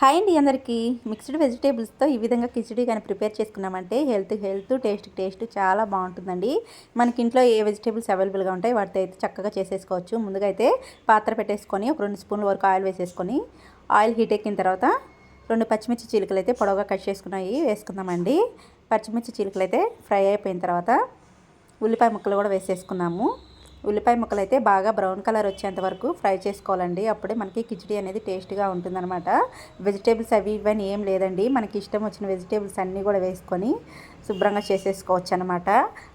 Hi అండి అందరికీ. Mixed వెజిటేబుల్స్తో ఈ విధంగా కిచడీ కానీ ప్రిపేర్ చేసుకున్నామంటే హెల్త్ హెల్త్ టేస్ట్ టేస్ట్ చాలా బాగుంటుందండి. మనకి ఇంట్లో ఏ వెజిటేబుల్స్ అవైలబుల్గా ఉంటాయి వాటితో అయితే చక్కగా చేసేసుకోవచ్చు. ముందుగా అయితే పాత్ర పెట్టేసుకొని ఒక రెండు స్పూన్ల వరకు ఆయిల్ వేసేసుకొని ఆయిల్ హీట్ ఎక్కిన తర్వాత రెండు పచ్చిమిర్చి చీలికలు అయితే పొడవుగా కట్ చేసుకున్నాయి వేసుకుందామండి. పచ్చిమిర్చి చీలికలు అయితే ఫ్రై అయిపోయిన తర్వాత ఉల్లిపాయ ముక్కలు కూడా వేసేసుకున్నాము. ఉల్లిపాయ ముక్కలు అయితే బాగా బ్రౌన్ కలర్ వచ్చేంత వరకు ఫ్రై చేసుకోవాలండి. అప్పుడే మనకి కిచడీ అనేది టేస్ట్గా ఉంటుందన్నమాట. వెజిటేబుల్స్ అవి ఇవన్నీ ఏం లేదండి. మనకి ఇష్టం వచ్చిన వెజిటేబుల్స్ అన్నీ కూడా వేసుకొని శుభ్రంగా చేసేసుకోవచ్చు అనమాట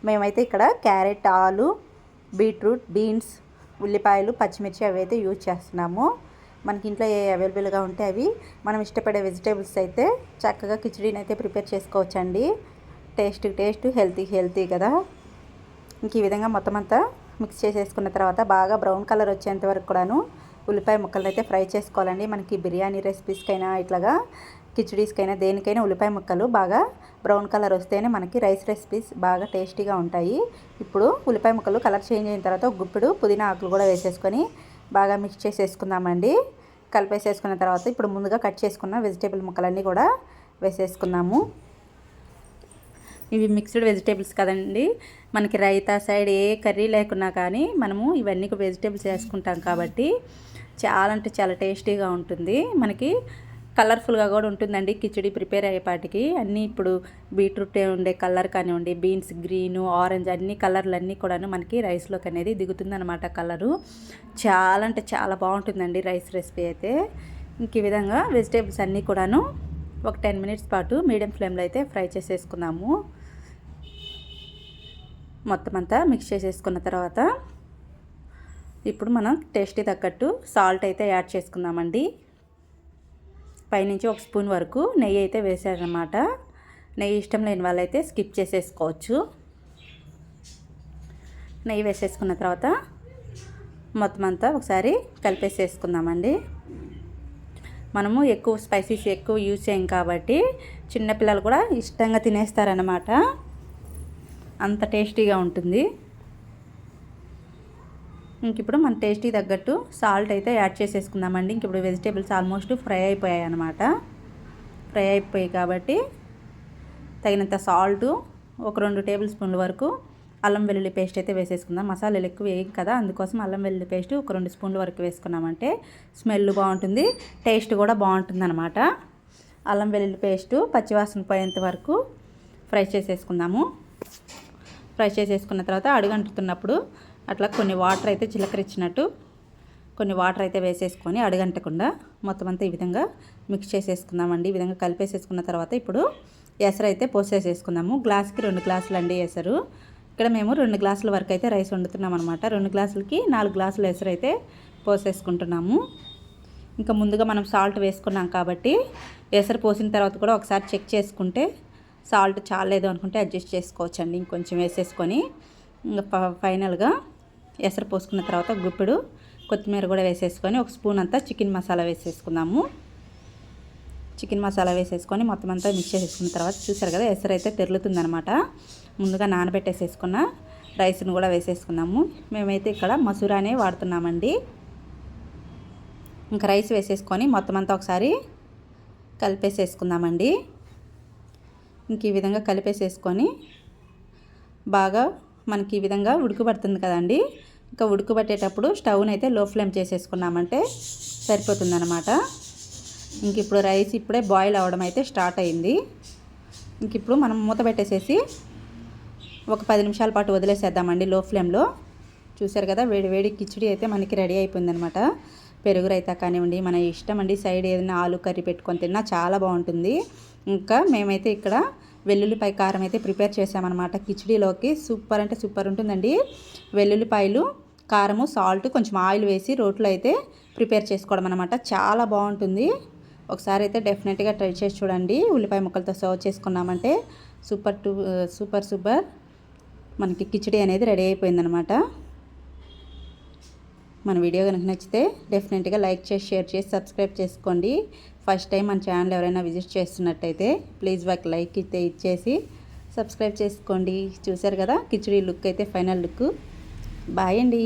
మేమైతే ఇక్కడ క్యారెట్ ఆలు బీట్రూట్ బీన్స్ ఉల్లిపాయలు పచ్చిమిర్చి అవి అయితే యూజ్ చేస్తున్నాము. మనకి ఇంట్లో ఏ అవైలబుల్గా ఉంటే అవి. మనం ఇష్టపడే వెజిటేబుల్స్ అయితే చక్కగా కిచడీని అయితే ప్రిపేర్ చేసుకోవచ్చండి. టేస్ట్ టేస్ట్ హెల్తీ హెల్తీ కదా. ఇంక ఈ విధంగా మొత్తం అంతా మిక్స్ చేసేసుకున్న తర్వాత బాగా బ్రౌన్ కలర్ వచ్చేంత వరకు కూడాను ఉల్లిపాయ ముక్కలను అయితే ఫ్రై చేసుకోవాలండి. మనకి బిర్యానీ రెసిపీస్కైనా ఇట్లాగా కిచడీస్కైనా దేనికైనా ఉల్లిపాయ ముక్కలు బాగా బ్రౌన్ కలర్ వస్తేనే మనకి రైస్ రెసిపీస్ బాగా టేస్టీగా ఉంటాయి. ఇప్పుడు ఉల్లిపాయ ముక్కలు కలర్ చేంజ్ అయిన తర్వాత గుప్పిడు పుదీనా ఆకులు కూడా వేసేసుకొని బాగా మిక్స్ చేసేసుకుందామండి. కలిపేసేసుకున్న తర్వాత ఇప్పుడు ముందుగా కట్ చేసుకున్న వెజిటేబుల్ ముక్కలన్నీ కూడా వేసేసుకున్నాము ఇవి మిక్స్డ్ వెజిటేబుల్స్ కదండి. మనకి రైతా సైడ్ ఏ కర్రీ లేకున్నా కానీ మనము ఇవన్నీ వెజిటేబుల్స్ వేసుకుంటాం కాబట్టి చాలా అంటే చాలా టేస్టీగా ఉంటుంది. మనకి కలర్ఫుల్గా కూడా ఉంటుందండి కిచడీ ప్రిపేర్ అయ్యేపాటికి అన్నీ ఇప్పుడు బీట్రూట్ ఉండే కలర్ కానివ్వండి బీన్స్ గ్రీన్ ఆరెంజ్ అన్ని కలర్లు అన్నీ కూడాను మనకి రైస్లోకి అనేది దిగుతుందనమాట కలరు. చాలా అంటే చాలా బాగుంటుందండి రైస్ రెసిపీ అయితే. ఇంక ఈ విధంగా వెజిటేబుల్స్ అన్నీ కూడాను ఒక టెన్ మినిట్స్ పాటు మీడియం ఫ్లేమ్లో అయితే ఫ్రై చేసేసుకున్నాము మొత్తం అంతా మిక్స్ చేసేసుకున్న తర్వాత ఇప్పుడు మనం టేస్టీ తగ్గట్టు సాల్ట్ అయితే యాడ్ చేసుకుందామండి. పైనుంచి ఒక స్పూన్ వరకు నెయ్యి అయితే వేసారనమాట నెయ్యి ఇష్టం లేని వాళ్ళైతే స్కిప్ చేసేసుకోవచ్చు. నెయ్యి వేసేసుకున్న తర్వాత మొత్తం అంతా ఒకసారి కలిపేసేసుకుందామండి. మనము ఎక్కువ స్పైసీస్ ఎక్కువ యూజ్ చేయం కాబట్టి చిన్నపిల్లలు కూడా ఇష్టంగా తినేస్తారనమాట అంత టేస్టీగా ఉంటుంది. ఇంక ఇప్పుడు మన టేస్టీ తగ్గట్టు సాల్ట్ అయితే యాడ్ చేసేసుకుందామండి. ఇంక ఇప్పుడు వెజిటేబుల్స్ ఆల్మోస్ట్ ఫ్రై అయిపోయాయి అనమాట ఫ్రై అయిపోయాయి కాబట్టి తగినంత సాల్ట్ ఒక రెండు టేబుల్ స్పూన్ల వరకు అల్లం వెల్లుల్లి పేస్ట్ అయితే వేసేసుకుందాం. మసాలాలు ఎక్కువ వేయం కదా అందుకోసం అల్లం వెల్లుల్లి పేస్ట్ ఒక రెండు స్పూన్ల వరకు వేసుకున్నామంటే స్మెల్ బాగుంటుంది టేస్ట్ కూడా బాగుంటుంది అనమాట అల్లం వెల్లుల్లి పేస్టు పచ్చివాసన పోయేంత వరకు ఫ్రై చేసేసుకుందాము. ఫ్రై చేసేసుకున్న తర్వాత అడుగంటుతున్నప్పుడు అట్లా కొన్ని వాటర్ అయితే చిలకరించినట్టు కొన్ని వాటర్ అయితే వేసేసుకొని అడుగంటకుండా మొత్తం అంతా ఈ విధంగా మిక్స్ చేసేసుకుందామండి. ఈ విధంగా కలిపేసేసుకున్న తర్వాత ఇప్పుడు ఎసరు అయితే పోసేసేసుకుందాము. గ్లాస్కి రెండు గ్లాసులు అండి ఎసరు. ఇక్కడ మేము రెండు గ్లాసుల వరకు అయితే రైస్ వండుతున్నాం అనమాట రెండు గ్లాసులకి నాలుగు గ్లాసులు ఎసరు అయితే పోసేసుకుంటున్నాము. ఇంకా ముందుగా మనం సాల్ట్ వేసుకున్నాం కాబట్టి ఎసరు పోసిన తర్వాత కూడా ఒకసారి చెక్ చేసుకుంటే సాల్ట్ చాలేదు అనుకుంటే అడ్జస్ట్ చేసుకోవచ్చండి. ఇంకొంచెం వేసేసుకొని ఇంకా ఫైనల్గా ఎసరు పోసుకున్న తర్వాత గుప్పెడు కొత్తిమీర కూడా వేసేసుకొని ఒక స్పూన్ అంతా చికెన్ మసాలా వేసేసుకుందాము. చికెన్ మసాలా వేసేసుకొని మొత్తం అంతా మిక్స్ చేసేసుకున్న తర్వాత చూసారు కదా ఎసరు అయితే తెరులుతుందనమాట. ముందుగా నానబెట్టేసేసుకున్న రైస్ను కూడా వేసేసుకున్నాము మేమైతే ఇక్కడ మసూరానే వాడుతున్నామండి. ఇంకా రైస్ వేసేసుకొని మొత్తం అంతా ఒకసారి కలిపేసేసుకుందామండి. ఇంక ఈ విధంగా కలిపేసేసుకొని బాగా మనకి ఈ విధంగా ఉడుకుబడుతుంది కదండి. ఇంకా ఉడుకుబట్టేటప్పుడు స్టవ్ని అయితే లో ఫ్లేమ్ చేసేసుకున్నామంటే సరిపోతుందనమాట ఇంక ఇప్పుడు రైస్ ఇప్పుడే బాయిల్ అవ్వడం అయితే స్టార్ట్ అయింది. ఇంక ఇప్పుడు మనం మూత పెట్టేసేసి ఒక పది నిమిషాల పాటు వదిలేసేద్దామండి లో ఫ్లేమ్లో. చూసారు కదా వేడి వేడి కిచిడి అయితే మనకి రెడీ అయిపోయిందనమాట పెరుగు రైతా కానివ్వండి మన ఇష్టం అండి సైడ్ ఏదైనా ఆలు కర్రీ పెట్టుకొని తిన్నా చాలా బాగుంటుంది. ఇంకా మేమైతే ఇక్కడ వెల్లుల్లిపాయ కారం అయితే ప్రిపేర్ చేసామన్నమాట కిచిడీలోకి సూపర్ అంటే సూపర్ ఉంటుందండి. వెల్లుల్లిపాయలు కారము సాల్ట్ కొంచెం ఆయిల్ వేసి రోట్లో అయితే ప్రిపేర్ చేసుకోవడం అనమాట చాలా బాగుంటుంది. ఒకసారి అయితే డెఫినెట్గా ట్రై చేసి చూడండి. ఉల్లిపాయ ముక్కలతో సర్వ్ చేసుకున్నామంటే సూపర్ టు సూపర్ సూపర్ మనకి కిచిడి అనేది రెడీ అయిపోయిందనమాట మన వీడియో కనుక నచ్చితే డెఫినెట్గా లైక్ చేసి షేర్ చేసి సబ్స్క్రైబ్ చేసుకోండి. ఫస్ట్ టైం మన ఛానల్ ఎవరైనా విజిట్ చేస్తున్నట్టయితే ప్లీజ్ ఒక లైక్ అయితే ఇచ్చేసి సబ్స్క్రైబ్ చేసుకోండి. చూసారు కదా కిచడీ లుక్ అయితే ఫైనల్ లుక్. బాయ్ అండి.